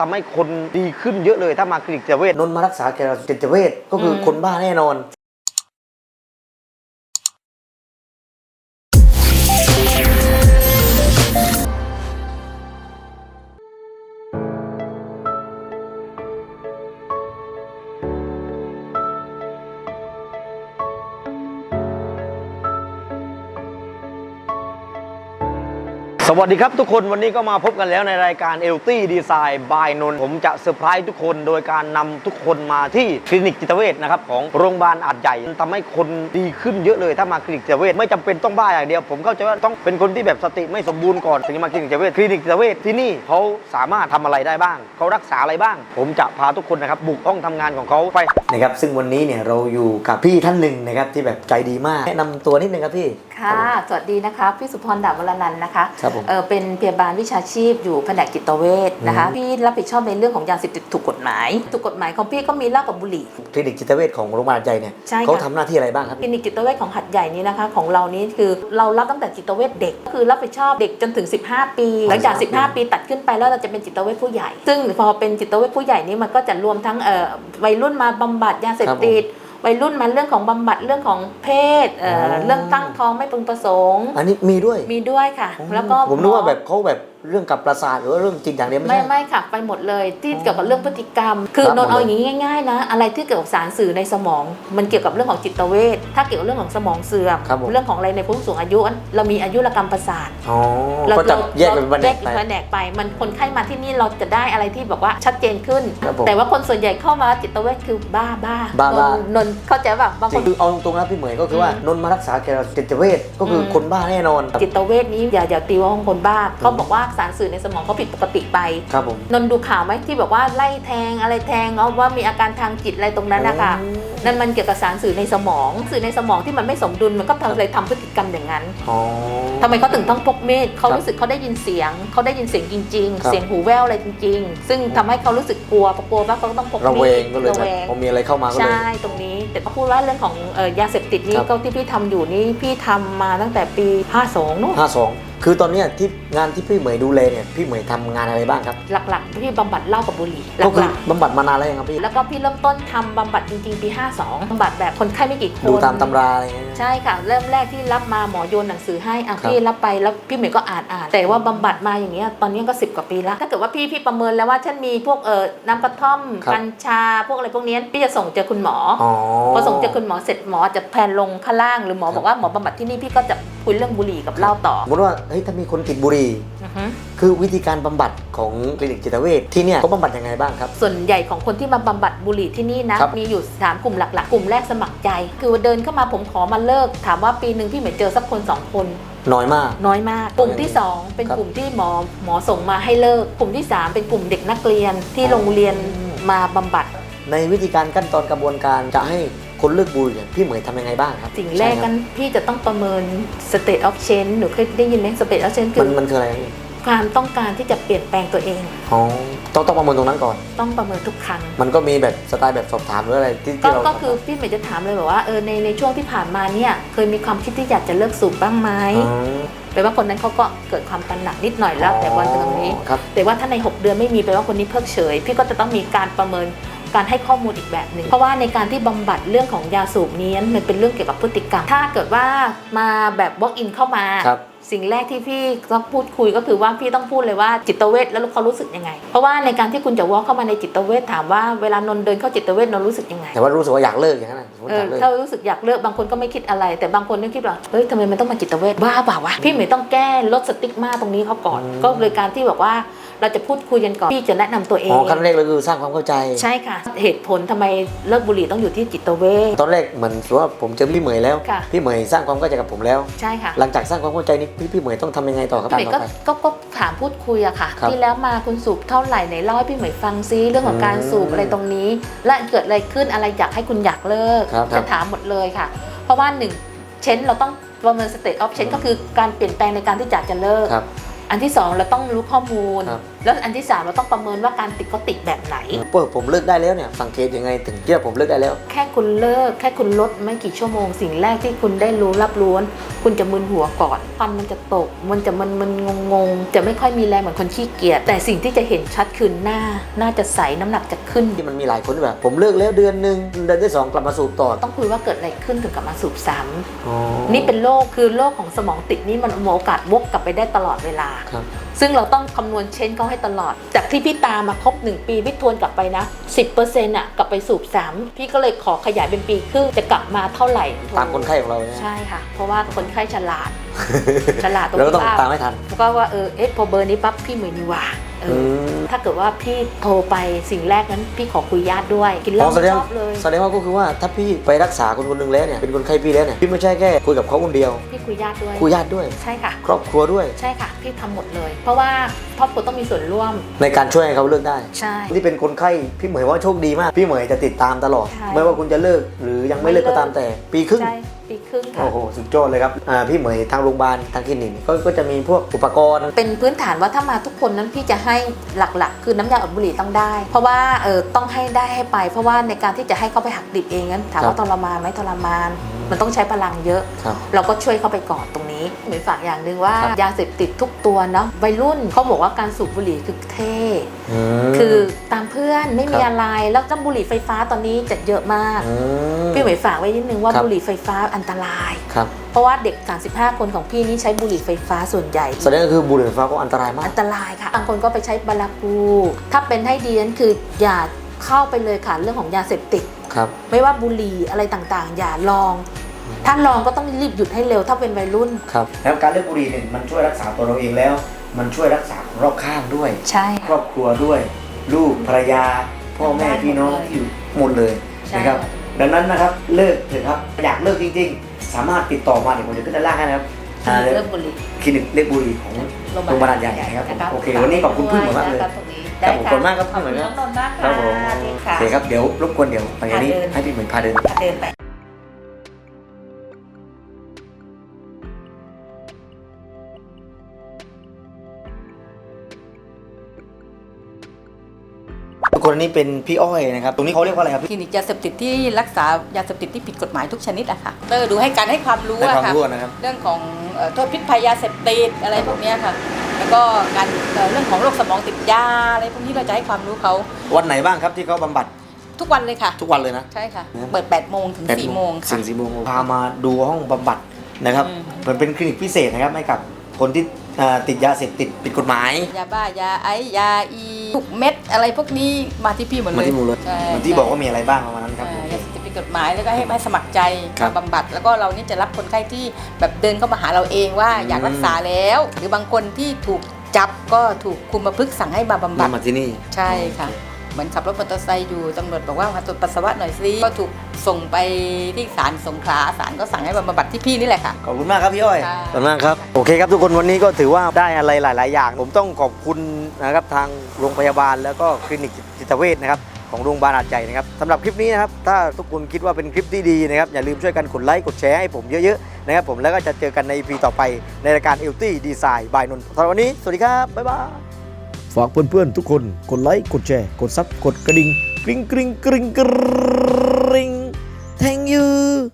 ทำให้คนดีขึ้นเยอะเลยถ้ามาคลินิกจิตเวชนนท์มารักษาแกจิตเวชก็คืออมคนบ้าแน่นอน สวัสดีครับทุกคนวันนี้ก็มาพบกันแล้วในรายการ e l t y Design by นนท์ผมจะเซอร์ไพรส์ทุกคนโดยการนำทุกคนมาที่คลินิกจิตเวชนะครับของโรงพยาบาลอาจใหญ่ทำให้คนดีขึ้นเยอะเลยถ้ามาคลินิกจิตเวชไม่จำเป็นต้องบ้าอย่างเดียว ผมเข้าใจว่าต้องเป็นคนที่แบบสติไม่สมบูรณ์ก่อนถึงจะมาคลินิกจิตเวชคลินิกจิตเวชที่นี่เขาสามารถทำอะไรได้บ้างเขารักษาอะไรบ้าง ผมจะพาทุกคนนะครับบุกห้องทำงานของเขาไปนะครับซึ่งวันนี้เนี่ยเราอยู่กับพี่ท่านหนึ่งนะครับที่แบบใจดีมากแนะนำตัวนิดนึงครับพี่ค่ะ สวัสดีนะคะ พี่สุพรดาบวรนันท์นะคะครับผม เออเป็นพยาบาลวิชาชีพอยู่แผนกจิตเวชนะคะอืมพี่รับผิดชอบในเรื่องของยาเสพติดถูกกฎหมาย ถูกกฎหมายของพี่ก็มีเหล้ากับบุหรี่ คลินิกจิตเวชของโรงพยาบาลอาจใหญ่เนี่ยใช่ค่ะ เขาทำหน้าที่อะไรบ้างครับ คลินิกจิตเวชของหัดใหญ่นี้นะคะ ของเรานี้คือเรารับตั้งแต่จิตเวชเด็กก็คือรับผิดชอบเด็กจนถึง 15 ปี หลังจาก 15 ปีตัดขึ้นไปแล้วเราจะเป็นจิตเวชผู้ใหญ่ ซึ่งพอเป็นจิตเวชผู้ใหญ่นี้มันก็จะรวมทั้งเอ่อวัยรุ่นมาบำบัดยาเสพติด วัยรุ่นมาเรื่องของบำบัดเรื่องของเพศเอ่อออ เรื่องตั้งท้องไม่พึงประสงค์ อันนี้มีด้วยมีด้วยค่ะ แล้วก็ผมนึกว่าหอแบบเขาแบบ เรื่องกับประสาทหรือว่าเรื่องจิตอย่างเดียวไม่ไม่ใช่ ไม่ค่ะ ไปหมดเลยที่เกี่ยวกับเรื่องพฤติกรรม คือครับนนท์เอาหมดอเลยย่างนี้ง่ายๆ นะ อะไรที่เกี่ยวกับสารสื่อในสมอง มันเกี่ยวกับเรื่องของจิตเวชถ้าเกี่ยวกับเรื่องของสมองเสื่อมครับผม เรื่องของอะไรในผู้สูงอายุ เรามีอายุรกรรมประสาทอ๋อก็จะแยกเป็นแผนแยกกไปเป็นแผนกไป มันคนไข้มาที่นี่เราจะได้อะไรที่แบบว่าชัดเจนขึ้น ครับผมแต่ว่าคนส่วนใหญ่เข้ามาจิตเวชคือบ้าบ้าบ้าบ้า นนท์นนท์เข้าใจป่ะบางจคริน งคือเอาตรงๆนะพี่เหมยก็คือว่าอืมนนท์มารักษาแกจิตเวชก็คืออม คนบ้าแน่นอน จิตเวชนี้อย่าอย่าตีว่าของคนบ้าเขาบอกว่าสารสื่อในสมองเขาผิดปกติไปครับผมนนท์ดูข่าวไหมที่บอกว่าไล่แทงอะไรแทงเอาว่ามีอาการทางจิตอะไรตรงนั้นนะคะอืมนั่นมันเกี่ยวกับสารสื่อในสมอง สื่อในสมองที่มันไม่สมดุลมันก็ทำเลยทำพฤติกรรมอย่างนั้นอ๋อทำไมเขาถึงต้องพกมีดเขาครับรู้สึกเขาได้ยินเสียงเขาได้ยินเสียงจริงครับๆเสียงหูแว่วอะไรจริง ๆ ซึ่งทำให้เขารู้สึกกลัวพอกลัวว่าเขาก็ต้องพกระเวมีงดก็เลยระแบแวบงพอมีอะไรเข้ามาก็เลยใช่ตรงนี้แต่พูดว่าเรื่องของเอ่อยาเสพติดนี่ครับก็ที่พี่ทำอยู่นี่พี่ทำมาตั้งแต่ปี 52นู่นห้าสอง คือตอนเนี้ยที่งานที่พี่เหมยดูแลเนี่ยพี่เหมยทำงานอะไรบ้างครับหลักๆ พี่บำบัดเหล้ากับบุหรี่หก็คือลักบำบัดมานานแล้วยังครับพี่ๆ แล้วก็พี่เริ่มต้นทำบำบัดจริงๆ ปี 52บำบัดแบบคนไข้ไม่กี่คน ดูตามตำราอะไรเงี้ย ใช่ค่ะ เริ่มแรกที่รับมาหมอโยนหนังสือให้อะครับ พี่รับไปแล้วพี่เหมย์ก็อ่านอ่านแต่ว่าบำบัดมาอย่างเงี้ยตอนนี้ก็ 10 กว่าปีแล้วถ้าเกิดว่าพี่พี่ประเมินแล้วว่าฉันมีพวกเอ่อน้ำกระท่อมครับกัญชาพวกอะไรพวกเนี้ยพี่จะส่งเจอคุณหมอออ๋อ พอส่งเจอคุณหมอเสร็จหมอจะแพนลงข้างล่างหรือหมอครับบอกว่าหมอบำบัดที่นี่พี่ก็จะ คุยเรื่องบุหรี่กับเหล้าต่อสมมติว่าเฮ้ยถ้ามีคนติดบุหรี่อือฮึ คือวิธีการบำบัดของคลินิกจิตเวชที่เนี่ยเขาบำบัดยังไงบ้างครับ ส่วนใหญ่ของคนที่มาบำบัดบุหรี่ที่นี่นะ ครับ มีอยู่สามกลุ่มหลัก ๆ กลุ่มแรกสมัครใจ คือเดินเข้ามาผมขอมาเลิก ถามว่าปีหนึ่งพี่เหมย์เจอสักคนสองคน น้อยมาก น้อยมาก กลุ่มที่ 2 เป็นครับกลุ่มที่หมอหมอส่งมาให้เลิก กลุ่มที่ 3 เป็นกลุ่มเด็กนักเรียนที่โรงเรียนมาบำบัด ในวิธีการขั้นตอนกระบวนการจะให้ คนเลิกบุหรี่เนี่ยพี่เหมยทำยังไงบ้างครับสิ่งแรกใช่คกันพี่จะต้องประเมิน state of change หนูเคยได้ยินไหม state of change บคืมันอมันคืออะไรครับพี่ความต้องการที่จะเปลี่ยนแปลงตัวเอง อ๋อต้องต้องประเมินตรงนั้นก่อน ต้องประเมินทุกครั้ง มันก็มีแบบสไตล์แบบสอบถามหรืออะไรที่ก็ที่เราก็คือพี่เมย์จะถามเลยแบบว่าเออในในช่วงที่ผ่านมาเนี่ยเคยมีความคิดที่อยากจะเลิกสูบบ้างไหมอ๋อแปลว่าคนนั้นเขาก็เกิดความตระหนักนิดหน่อยแล้วแต่วันตรงนี้ ครับแต่ว่าถ้าใน 6 เดือนไม่มีแปลว่าคนนี้เพิกเฉย พี่ก็จะต้องมีการประเมิน การให้ข้อมูลอีกแบบหนึ่งเพราะว่าในการที่บำบัดเรื่องของยาสูบนี้มันเป็นเรื่องเกี่ยวกับพฤติกรรม ถ้าเกิดว่ามาแบบ walk in เข้ามา สิ่งแรกที่พี่ต้องพูดคุยก็คือว่าพี่ต้องพูดเลยว่าจิตเวชแล้วเขารู้สึกยังไง เพราะว่าในการที่คุณจะ walk เข้ามาในจิตเวชถามว่าเวลานนท์เดินเข้าจิตเวชนนท์รู้สึกยังไง แต่ว่ารู้สึกว่าอยากเลิกอย่างนั้นนะสมมติเอออยากเลิกถ้ารู้สึกอยากเลิกบางคนก็ไม่คิดอะไร แต่บางคนก็คิดว่าเฮ้ยทำไมมันต้องมาจิตเวชบ้าเปล่าวะพี่เหมย์ต้องแก้ลดสติ๊กมาตรงนี้เขาก่อนอืมก็เลยการที่บอกว่าเราจะพูดคุยกันก่อนพี่จะแนะนำตัวเออ๋องขั้นแรกเลยคือสร้างความเข้าใจใช่ค่ะ เหตุผลทำไมเลิกบุหรี่ต้องอยู่ที่จิตเวชตอนแรกเหมือนว่าผมเจอพี่เหมยแล้วค่ะพี่เหมยสร้างความเข้าใจกับผมแล้วใช่ค่ะหลังจากสร้างความเข้าใจนี้พี่พี่เหมยต้องทำยังไงต่อครับพี่เหมย์ก็ตามต่อไป ก็ก็ถามพูดคุยอะค่ะครับที่แล้วมาคุณสูบเท่าไหร่ไหนเล่าให้พี่เหมย์ฟังซิเรื่องของการอืมสูบอะไรตรงนี้ และเกิดอะไรขึ้นอะไรอยากให้คุณอยากเลิกครับครัจะบถามหมดเลยค่ะ เพราะว่าหนึ่งเชนเราต้องประเมินสเตตออฟเชนก็คือการเปลี่ยนแปลงในการที่อยากจะเลิก ครับอันที่สองเราต้องรู้ข้อมูล ครับ แล้วอันที่สามเราต้องประเมินว่าการติดเขาติดแบบไหน เปิดผมเลิกได้แล้วเนี่ยสังเกตยังไงถึงคิดว่าผมเลิกได้แล้ว แค่คุณเลิกแค่คุณลดไม่กี่ชั่วโมง สิ่งแรกที่คุณได้รู้รับรู้คุณจะมึนหัวก่อนฟันมันจะตก มันจะมันมันงงงๆจะไม่ค่อยมีแรงเหมือนคนขี้เกียจแต่สิ่งที่จะเห็นชัดคือหน้าน่าจะใสน้ำหนักจะขึ้นที่มันมีหลายคนที่แบบผมเลิกแล้วเดือนหนึ่งเดือนที่สองกลับมาสูบต่อต้องคุยว่าเกิดอะไรขึ้นถึงกลับมาสูบซ้ำอ๋อนี่เป็นโรคคือโรคของสมองติดนี่มันมีโอกาสวกกลับไปได้ตลอดเวลาครับ ซึ่งเราต้องคำนวณเชนเขาให้ตลอด จากที่พี่ตามมาครบ 1 ปีพี่ทวนกลับไปนะ 10%อะกลับไปสูบซ้ำพี่ก็เลยขอขยายเป็นปีครึ่งจะกลับมาเท่าไหร่ตามคนไข้ของเราเนี่ยใช่ค่ะ เพราะว่าคนไข้ฉลาด ฉลาดตรงเราก็ที่ต้องว่าตามให้ทันก็ว่าเออเอ๊ะพอเบอร์นี้ปั๊บพี่เหมือนนี่ว่า เอออมถ้าเกิดว่าพี่โทรไปสิ่งแรกนั้นพี่ขอคุยญาติด้วย กินเหล้าอ๋อแสไม่ดงชอบเลย แสดงว่าก็คือว่าถ้าพี่ไปรักษาคนคนหนึ่งแล้วเนี่ยเป็นคนไข้พี่แล้วเนี่ยพี่ไม่ใช่แค่คุยกับเขาคนเดียว พี่คุยญาติด้วย คุยญาติด้วย ใช่ค่ะ ครอบครัวด้วยใช่ค่ะ พี่ทำหมดเลย เพราะว่าครอบครัวต้องมีส่วนร่วม ในการช่วยให้เขาเลิกได้ใช่ที่เป็นคนไข้พี่เหมยว่าโชคดีมาก พี่เหมยจะติดตามตลอด ใช่ไม่ว่าคุณจะเลิกหรือยังไม่เลิกก็ตามแต่ ปีครึ่ง ใช่ ปีครึ่งค่ะ โอ้โห สุดยอดเลยครับอ่าพี่เหมยทางโรงพยาบาลทางคลินิกก็ก็จะมีพวกอุปกรณ์ เป็นพื้นฐานว่าถ้ามาทุกคนนั้นพี่จะให้หลักๆ คือน้ำยาอดบุหรี่ต้องได้ เพราะว่าเออต้องให้ได้ให้ไป เพราะว่าในการที่จะให้เขาไปหักดิบเองนั้นถามครับว่าทรมานไหมทรมาน มันต้องใช้พลังเยอะครับเราก็ช่วยเขาไปก่อนตรงนี้เหมือนฝากอย่างหนึ่งว่าครับยาเสพติดทุกตัวเนาะวัยรุ่นเขาบอกว่าการสูบบุหรี่คือเท่มคือตามเพื่อนไม่มีครับอะไรแล้วก็บุหรี่ไฟฟ้าตอนนี้จะเยอะมากอืมพี่เหมยฝากไว้นิดนึงว่าครับบุหรี่ไฟฟ้าอันตรายครับเพราะว่าเด็ก 35 คนของพี่นี่ใช้บุหรี่ไฟฟ้าส่วนใหญ่แสดงก็คือบุหรี่ไฟฟ้าก็อันตรายมาก อันตรายค่ะบางคนก็ไปใช้บารากูถ้าเป็นให้ดีนั้นคืออย่าเข้าไปเลยค่ะเรื่องของยาเสพติดครับไม่ว่าบุหรี่อะไรต่างๆ อย่าลอง ถ้าลองก็ต้องรีบหยุดให้เร็วถ้าเป็นวัยรุ่น ครับแล้วการเลิกบุหรี่เนี่ยมันช่วยรักษาตัวเราเองแล้ว มันช่วยรักษาคนรอบข้างด้วย ใช่ ครอบครัวด้วย ลูกภรรยา พ่อแม่ได้หมดพี่น้องเลยที่อยู่หมดเลยใช่ นะครับ ดังนั้นนะครับเลิกเถอะครับอยากเลิกจริง ๆ สามารถติดต่อมาเดี๋ยวผมจะขึ้นด้านล่างให้นะครับอ่าเริ่มบุหรี่ คลินิกเลิกบุหรี่ของ โรงพยาบาลใหญ่นะครับผมโอเควันนี้ขอบคุณพึ่งมากเลยครับตรงนี้ครับผมขอบคุณมากครับขอบคุณพี่เหมยน้องนนท์มากครัค่ะบผมสวัสดีโอค่ะเคครับเดี๋ยวรบกวนเดี๋ยวไปอันนี้พาเดินให้พี่เหมือนพาเดิน เดินไป คนอันนี้เป็นพี่อ้อยนะครับ ตรงนี้เขาเรียกว่าอะไรครับคลินิกยาเสพติดที่รักษายาเสพติดที่ผิดกฎหมายทุกชนิดอะค่ะเตอร์ดูให้การให้ความรู้ให้อะความค่ะ รู้นะครับ เรื่องของเอ่อโทษพิษภัยยาเสพติดอะไรพวกเนี้ยค่ะ แล้วก็การเอ่อเรื่องของโรคสมองติดยาอะไรพวกนี้เราจะให้ความรู้เขาวันไหนบ้างครับที่เขาบำบัดทุกวันเลยค่ะ ทุกวันเลยนะ ใช่ค่ะครับเปิด 8 โมงถึง 4 โมงค่ะสี่สี่โมงพามาดูห้องบำบัดนะครับอืม มันเป็นคลินิกพิเศษนะครับให้กับคนที่อ่าติดยาเสพติดผิดกฎหมาย ยาบ้ายาไอซ์ยาอี ทุกเม็ดอะไรพวกนี้มาที่พี่หมดเลยมาที่หมูเลยใช่เหมือนที่บอกว่ามีอะไรบ้างประมาณนั้นครับ ใช่ผมยาเสพติดผิดกฎหมายแล้วก็ให้ให้สมัครใจครับมาบำบัด แล้วก็เรานี่จะรับคนไข้ที่แบบเดินเข้ามาหาเราเองว่าอืม อยากรักษาแล้ว หรือบางคนที่ถูกจับก็ถูกคุมประพฤกษ์สั่งให้มาบำบัด มาที่นี่ ใช่ค่ะ เหมือนขับรถมอเตอร์ไซค์อยู่ตำรวจบอกว่ามาตรวจปัสสาวะหน่อยสิก็ถูกส่งไปที่ศาลสงขลาศาลก็สั่งให้มาบำบัดที่พี่นี่แหละค่ะ ขอบคุณมากครับพี่อ้อย ค่ะขอบคุณมากครับ โอเคครับทุกคนวันนี้ก็ถือว่าได้อะไรหลาย ๆ อย่าง ผมต้องขอบคุณนะครับทางโรงพยาบาลแล้วก็คลินิกจิตเวชนะครับของโรงพยาบาลอาจใหญ่นะครับสำหรับคลิปนี้นะครับถ้าทุกคนคิดว่าเป็นคลิปที่ดีนะครับอย่าลืมช่วยกันกดไลค์กดแชร์ให้ผมเยอะ ๆ นะครับผมแล้วก็จะเจอกันใน EP ต่อไปในรายการเอลตี้ดีไซน์บายนนท์สำหรับวันนี้สวัสดีครับบ๊ายบาย ฝากเพื่อนๆทุกคนกดไลค์กดแชร์ กดซับกดกระดิ่งกริ๊งกริ๊งกริ๊งกริ๊ง thank you